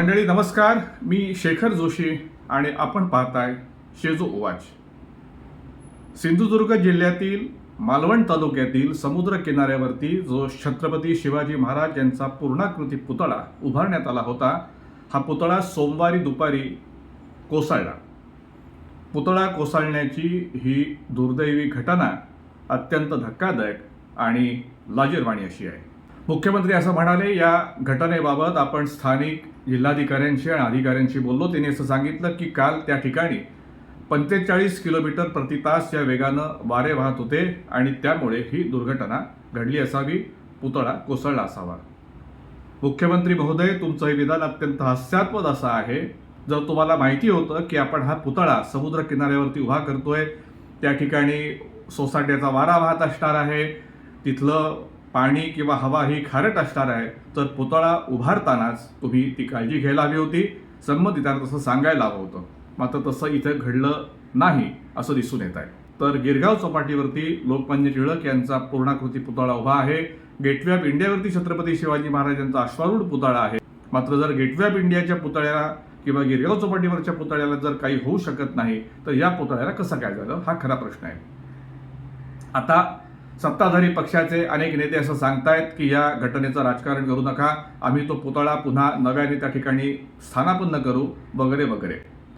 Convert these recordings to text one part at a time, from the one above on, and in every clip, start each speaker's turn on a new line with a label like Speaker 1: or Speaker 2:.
Speaker 1: मंडळी नमस्कार. मी शेखर जोशी आणि आपण पाहताय शेजो ओवाच सिंधुदुर्ग जिल्ह्यातील मालवण तालुक्यातील समुद्र किनाऱ्यावरती जो छत्रपती शिवाजी महाराज यांचा पूर्णाकृती पुतळा उभारण्यात आला होता हा पुतळा सोमवारी दुपारी कोसळला. पुतळा कोसळण्याची ही दुर्दैवी घटना अत्यंत धक्कादायक आणि लाजीरवाणी अशी आहे. मुख्यमंत्री असं म्हणाले या घटनेबाबत आपण स्थानिक जिल्हाधिकाऱ्यांशी आणि अधिकाऱ्यांशी बोललो. त्यांनी असं सांगितलं की काल त्या ठिकाणी पंचेचाळीस किलोमीटर प्रति तास या वेगानं वारे वाहत होते आणि त्यामुळे ही दुर्घटना घडली असावी पुतळा कोसळला असावा. मुख्यमंत्री महोदय तुमचं हे विधान अत्यंत हास्यास्पद असं आहे. जर तुम्हाला माहिती होतं की आपण हा पुतळा समुद्र किनाऱ्यावरती उभा करतोय त्या ठिकाणी सोसाट्याचा वारा वाहत असणार आहे तिथलं पाणी किंवा हवा ही खारट असणार आहे तर पुतळा उभारतानाच तुम्ही ती काळजी घ्यायला हवी होती. संबंधितांना तसं सांगायला हवं होतं. मात्र तसं इथं घडलं नाही असं दिसून येत आहे. तर गिरगाव चौपाटीवरती लोकमान्य टिळक यांचा पूर्णाकृती पुतळा उभा आहे. गेटवे ऑफ इंडियावरती छत्रपती शिवाजी महाराजांचा अश्वारूढ पुतळा आहे. मात्र जर गेटवे ऑफ इंडियाच्या पुतळ्याला किंवा गिरगाव चौपाटीवरच्या पुतळ्याला जर काही होऊ शकत नाही तर या पुतळ्याला कसं काय झालं? हा खरा प्रश्न आहे. आता सत्ताधारी पक्षाचे अनेक नेते असं सांगतायत की या घटनेचं राजकारण करू नका. आम्ही तो पुतळा पुन्हा नव्याने त्या ठिकाणी स्थानापन्न करू. वगैरे वगैरे.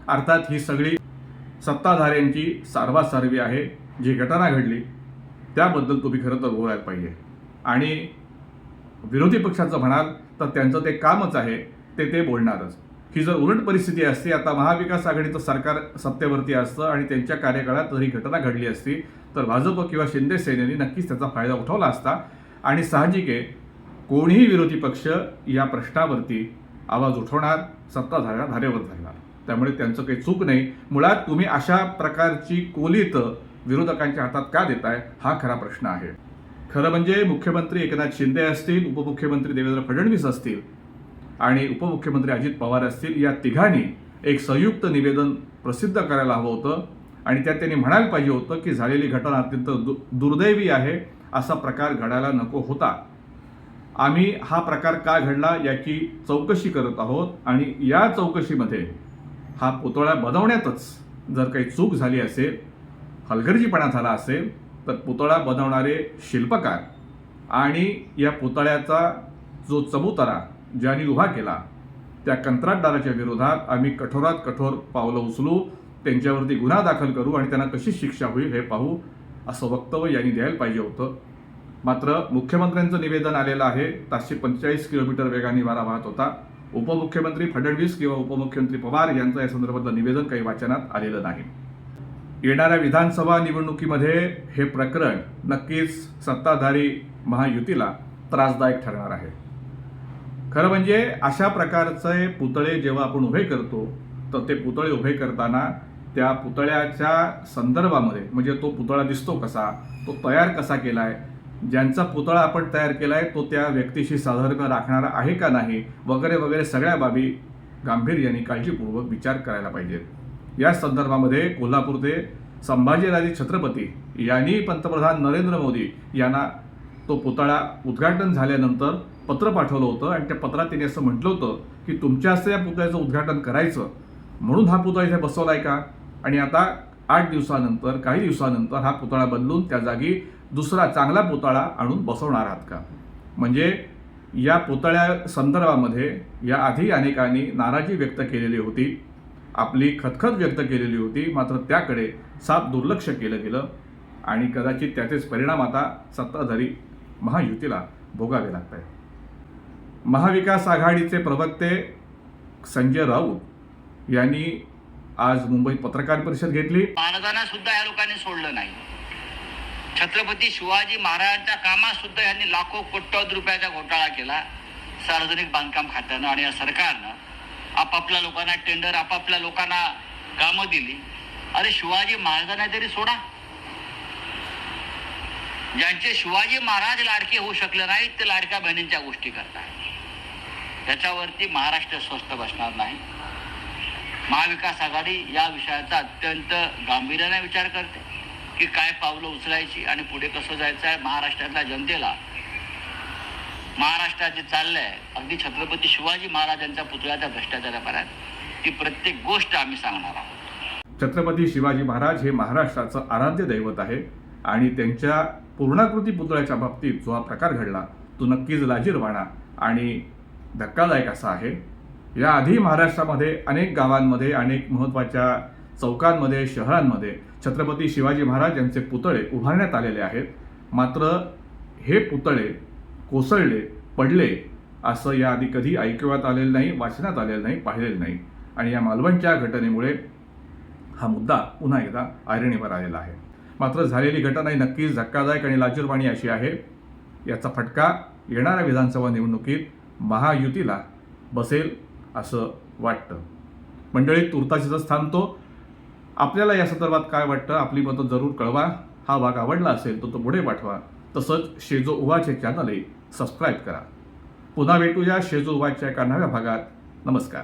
Speaker 1: अर्थात ही सगळी सत्ताधाऱ्यांची सारवासारवी आहे. जी घटना घडली त्याबद्दल तुम्ही खरं तर बोलायला पाहिजे. आणि विरोधी पक्षाचं म्हणाल तर त्यांचं ते कामच आहे ते ते बोलणारच. ही जर उलट परिस्थिती असती आता महाविकास आघाडीचं सरकार सत्तेवरती असतं आणि त्यांच्या कार्यकाळात जर ही घटना घडली असती तर भाजप किंवा शिंदे सेनेने नक्कीच त्याचा फायदा उठवला असता. आणि साहजिक आहे कोणीही विरोधी पक्ष या प्रश्नावरती आवाज उठवणार सत्ताधाऱ्या धारेवर धरणार. त्यामुळे त्यांचं काही चूक नाही. मुळात तुम्ही अशा प्रकारची कोलीत विरोधकांच्या हातात का देताय हा खरा प्रश्न आहे. खरं म्हणजे मुख्यमंत्री एकनाथ शिंदे असतील उपमुख्यमंत्री देवेंद्र फडणवीस असतील आणि उपमुख्यमंत्री अजित पवार असतील या तिघांनी एक संयुक्त निवेदन प्रसिद्ध करायला हवं होतं. आणि त्यात त्यांनी म्हणायला पाहिजे होतं की झालेली घटना अत्यंत दु दुर्दैवी आहे असा प्रकार घडायला नको होता. आम्ही हा प्रकार का घडला याची चौकशी करत आहोत आणि या चौकशीमध्ये हा पुतळा बनवण्यातच जर काही चूक झाली असेल हलगर्जीपणा झाला असेल तर पुतळा बनवणारे शिल्पकार आणि या पुतळ्याचा जो चबुतरा ज्यांनी उभा केला त्या कंत्राटदाराच्या विरोधात आम्ही कठोरात कठोर पावलं उचलू त्यांच्यावरती गुन्हा दाखल करू आणि त्यांना कशी शिक्षा होईल हे पाहू असं वक्तव्य यांनी द्यायला पाहिजे होतं. मात्र मुख्यमंत्र्यांचं निवेदन आलेलं आहे ताशे पंचेचाळीस किलोमीटर वेगाने वारा वाहत होता. उपमुख्यमंत्री फडणवीस किंवा उपमुख्यमंत्री पवार यांचं या संदर्भातलं निवेदन काही वाचनात आलेलं नाही. येणाऱ्या विधानसभा निवडणुकीमध्ये हे प्रकरण नक्कीच सत्ताधारी महायुतीला त्रासदायक ठरणार आहे. खरं म्हणजे अशा प्रकारचे पुतळे जेव्हा आपण उभे करतो तर ते पुतळे उभे करताना त्या पुतळ्याच्या संदर्भामध्ये म्हणजे तो पुतळा दिसतो कसा तो तयार कसा केला आहे ज्यांचा पुतळा आपण तयार केला आहे तो त्या व्यक्तीशी साधर्म्य राखणारा आहे का नाही वगैरे वगैरे सगळ्या बाबी गांभीर्याने काळजीपूर्वक विचार करायला पाहिजेत. या संदर्भामध्ये कोल्हापूरचे संभाजीराजे छत्रपती यांनी पंतप्रधान नरेंद्र मोदी यांना तो पुतळा उद्घाटन झाल्यानंतर पत्र पाठवलं होतं आणि त्या पत्रात त्यांनी असं म्हटलं होतं की तुमच्या हस्ते या पुतळ्याचं उद्घाटन करायचं. म्हणून हा पुतळा इथे बसवला आहे का? आणि आता आठ दिवसानंतर काही दिवसानंतर हा पुतळा बदलून त्या जागी दुसरा चांगला पुतळा आणून बसवणार आहात का? म्हणजे या पुतळ्या संदर्भामध्ये याआधी अनेकांनी नाराजी व्यक्त केलेली होती आपली खतखत व्यक्त केलेली होती मात्र त्याकडे साफ दुर्लक्ष केलं गेलं आणि कदाचित त्याचेच परिणाम आता सत्ताधारी महायुतीला भोगावे लागत आहेत महाविकास आघाडीचे प्रवक्ते संजय राऊत यांनी आज मुंबईत पत्रकार परिषद घेतली.
Speaker 2: महाराजांना सुद्धा या लोकांनी सोडलं नाही. छत्रपती शिवाजी महाराजांच्या कामात सुद्धा यांनी लाखो कोट्यवधी रुपयाचा घोटाळा केला. सार्वजनिक बांधकाम खात्यानं आणि या सरकारनं आपापल्या लोकांना टेंडर आपापल्या लोकांना कामं दिली. अरे शिवाजी महाराजांना तरी सोडा. ज्यांचे शिवाजी महाराज लाडके होऊ शकले नाहीत ते लाडक्या बहिणींच्या गोष्टी करतात. त्याच्यावरती महाराष्ट्र स्वस्थ बसणार नाही. महाविकास आघाडी या विषयाचा अत्यंत गांभीर्याने विचार करते. की काय पावलं उचलायची आणि पुढे कसं जायचं आहे महाराष्ट्रातल्या जनतेला. महाराष्ट्रात जे चाललंय अगदी छत्रपती शिवाजी महाराजांच्या पुतळ्याच्या भ्रष्टाचारापर्यंत ती प्रत्येक गोष्ट आम्ही सांगणार आहोत.
Speaker 1: छत्रपती शिवाजी महाराज हे महाराष्ट्राचं आराध्य दैवत आहे आणि त्यांच्या पूर्णाकृती पुतळ्याच्या बाबतीत जो हा प्रकार घडला तो नक्कीच लाजीरवाणा आणि धक्कादायक असा आहे. याआधी महाराष्ट्रामध्ये अनेक गावांमध्ये अनेक महत्त्वाच्या चौकांमध्ये शहरांमध्ये छत्रपती शिवाजी महाराज यांचे पुतळे उभारण्यात आलेले आहेत. मात्र हे पुतळे कोसळले पडले असं याआधी कधी ऐकण्यात आलेलं नाही वाचण्यात आलेलं नाही पाहिलेलं नाही. आणि या मालवणच्या घटनेमुळे हा मुद्दा पुन्हा एकदा ऐरणीवर आलेला आहे. मात्र झालेली घटना ही नक्कीच धक्कादायक आणि लाजीरवाणी अशी आहे. याचा फटका येणाऱ्या विधानसभा निवडणुकीत महायुतीला बसेल असं वाटतं. मंडळी तुर्ताशीचं स्थान तो. आपल्याला या संदर्भात काय वाटतं आपली मतं जरूर कळवा. हा भाग आवडला असेल तर तो पुढे पाठवा. तसंच शेजो उवाचे चॅनलही सबस्क्राईब करा. पुन्हा भेटूया शेजो उवाच्या एका नव्या भागात. नमस्कार.